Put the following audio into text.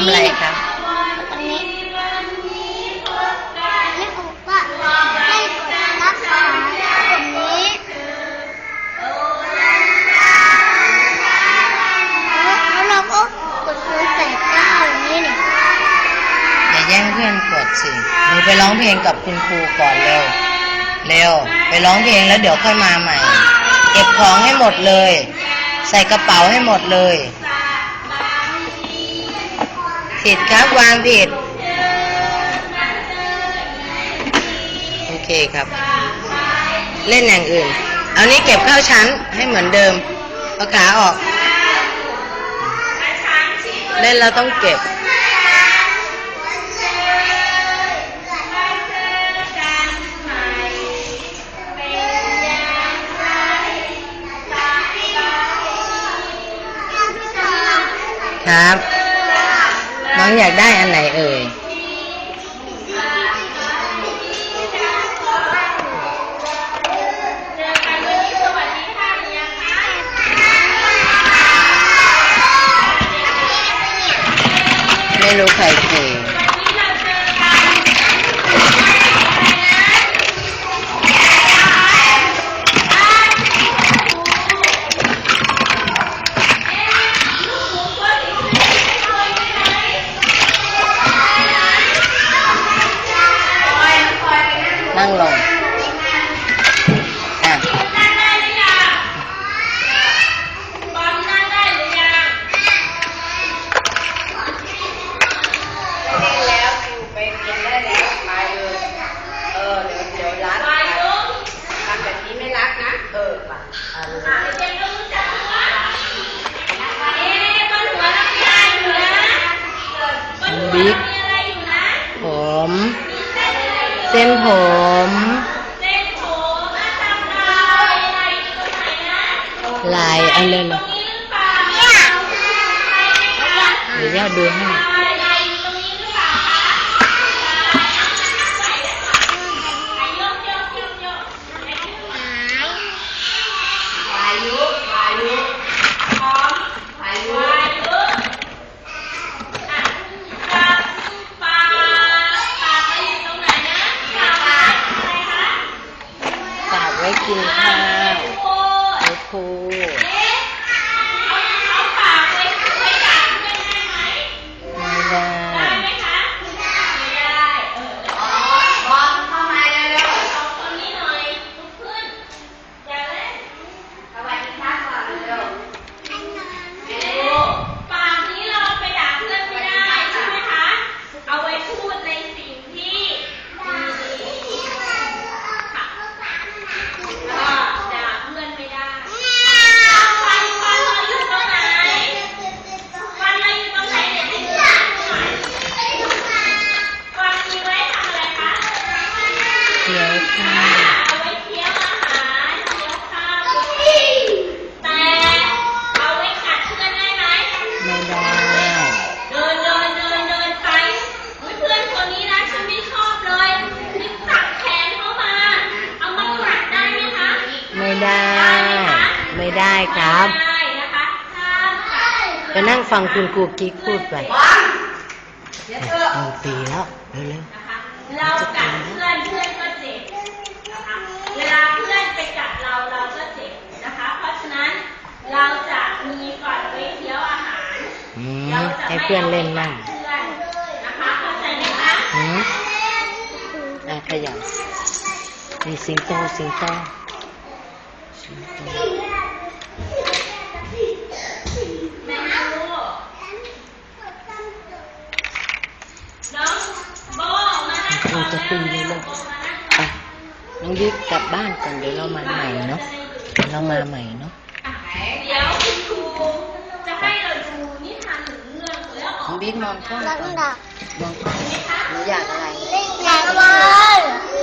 ำอะไรครับตรงนี้นี่ครูก็ให้กดรับสาตรงนี้แล้วเราก็กดคูณแปดเก้าอย่างนี้นี่อย่าแย่งเพื่อนกดสิหนูไปร้องเพลงกับคุณครูก่อนเร็วเร็วไปร้องเพลงแล้วเดี๋ยวค่อยมาใหม่ เก็บของให้หมดเลย ใส่กระเป๋าให้หมดเลย ผิดครับ วางผิด โอเคครับ เล่นอย่างอื่น เอานี้เก็บเข้าชั้นให้เหมือนเดิม เอาขาออก เล่นแล้วต้องเก็บครับ น้องอยากได้อันไหนเอ่ย ไม่รู้ใครคุย ดทำแบบนี้ไม่รักนะ เออป่ะอะบิ๊กผม เส้นผมลายอันเลยเหรอเดี๋ยวย่าดูให้ ไม่ได้ครับไม่ได้นะคะห้ามกัดไปนั่งฟังคุณครูกิ๊กพูดไปหนึ่งปีแล้วเร็วนะคะ เรากัดเพื่อนเพื่อนก็เจ็บนะคะ เวลาเพื่อนไปกัดเราเราก็เจ็บนะคะ เพราะฉะนั้นเราจะมีก่อนไว้เคี้ยวอาหาร ๆอืมเราจะให้ไม่เพื่อนเล่นมั่งเพื่อนนะคะเข้าใจไหมคะอืมอะขยับมีสิงโตสิงโต สิงโตไม่รู้น้องโบมานั่งครูจะตีเลยลูกไปน้องยึดกลับบ้านก่อนเดี๋ยวเรามาใหม่เนาะเดี๋ยวเรามาใหม่เนาะเดี๋ยวคุณครูจะให้เราดูนิทานหนึ่งเรื่องแล้วอน้อองกบิ๊กมองกล้องรัก่กอนดักมองกล้องหนูอยากอะไรเล่นอยากบอล